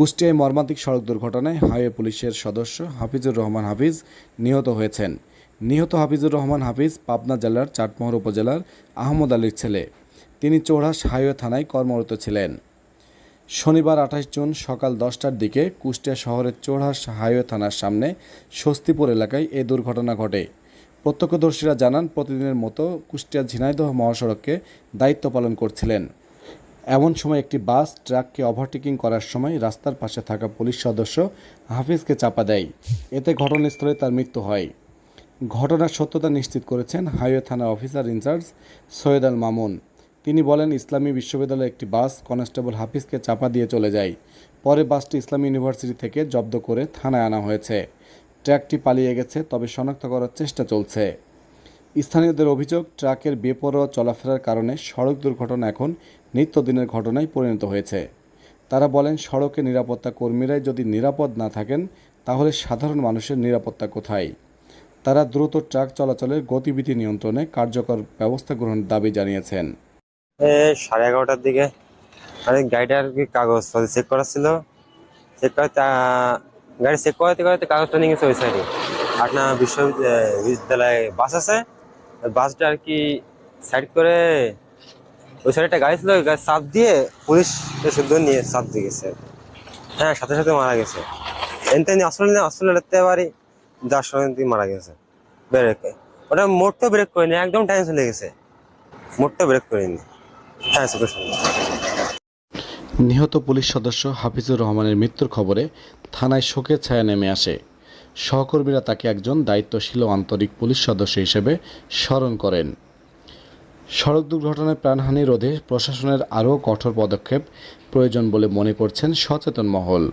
কুষ্টিয়ায় মর্মান্তিক সড়ক দুর্ঘটনায় হাইওয়ে পুলিশের সদস্য হাফিজুর রহমান হাফিজ নিহত হয়েছেন। নিহত হাফিজুর রহমান হাফিজ পাবনা জেলার চাটমোহর উপজেলার আহমদ আলীর ছেলে। তিনি চৌড়াস হাইওয়ে থানায় কর্মরত ছিলেন। শনিবার আঠাশ জুন সকাল দশটার দিকে কুষ্টিয়া শহরের চৌড়াস হাইওয়ে থানার সামনে স্বস্তিপুর এলাকায় এ দুর্ঘটনা ঘটে। প্রত্যক্ষদর্শীরা জানান, প্রতিদিনের মতো কুষ্টিয়া ঝিনাইদহ মহাসড়ককে দায়িত্ব পালন করছিলেন। এমন সময় একটি বাস ট্রাককে ওভারটেকিং করার সময় রাস্তার পাশে থাকা পুলিশ সদস্য হাফিজকে চাপা দেয়। এতে ঘটনাস্থলে তার মৃত্যু হয়। ঘটনার সত্যতা নিশ্চিত করেছেন হাইওয়ে থানার officer in charge Syed Al Mamun. তিনি বলেন, ইসলামী বিশ্ববিদ্যালয়ের একটি বাস কনস্টেবল হাফিজকে চাপা দিয়ে চলে যায়। পরে বাসটি ইসলামী ইউনিভার্সিটি থেকে জব্দ করে থানায় আনা হয়েছে। ট্র্যাকটি পালিয়ে গেছে, তবে শনাক্ত করার চেষ্টা চলছে। স্থানীয়দের অভিযোগ ট্রাকের বেপরোয়া চলাফেরার কারণে সড়ক দুর্ঘটনা এখন নিত্যদিনের ঘটনায় পরিণত হয়েছে। তারা বলেন সড়কে নিরাপত্তা কর্মীরাই যদি নিরাপদ না থাকেন তাহলে সাধারণ মানুষের নিরাপত্তা কোথায়? তারা দ্রুত ট্রাক চলাচলের গতিবিধি নিয়ন্ত্রণে কার্যকর ব্যবস্থা গ্রহণের দাবি জানিয়েছেন। সাড়ে এগারোটার দিকে আরে গাড়িটার কি কাগজ চেক করা ছিল। চেক আহ, গাড়ি চেক করাতে করাতে কাগজটা নিয়ে গেছে ওই সাইডে পাটনা বিশ্ববিদ্যালয়ে বাস আছে। বাসটা আর কি সাইড করে ওই সাইডে একটা গাড়ি ছিল গাড়ি চাপ দিয়ে পুলিশ শুদ্ধ নিয়ে চাপ দিয়ে গেছে। হ্যাঁ সাথে সাথে মারা গেছে। এনতে আসলে আসলে লাগতে পারি, যার সঙ্গে মারা গেছে। ব্রেক ওটা মোটটা ব্রেক করিনি, একদম টাইম চলে গেছে। মোটটা ব্রেক করিনি। হ্যাঁ সুপার নিহত পুলিশ সদস্য হাফিজুর রহমানের মৃত্যুর খবরে থানায় শোকের ছায়া নেমে আসে। সহকর্মীরা তাকে একজন দায়িত্বশীল আন্তরিক পুলিশ সদস্য হিসেবে স্মরণ করেন। সড়ক দুর্ঘটনায় প্রাণহানি রোধে প্রশাসনের আরও কঠোর পদক্ষেপ প্রয়োজন বলে মনে করছেন সচেতন মহল।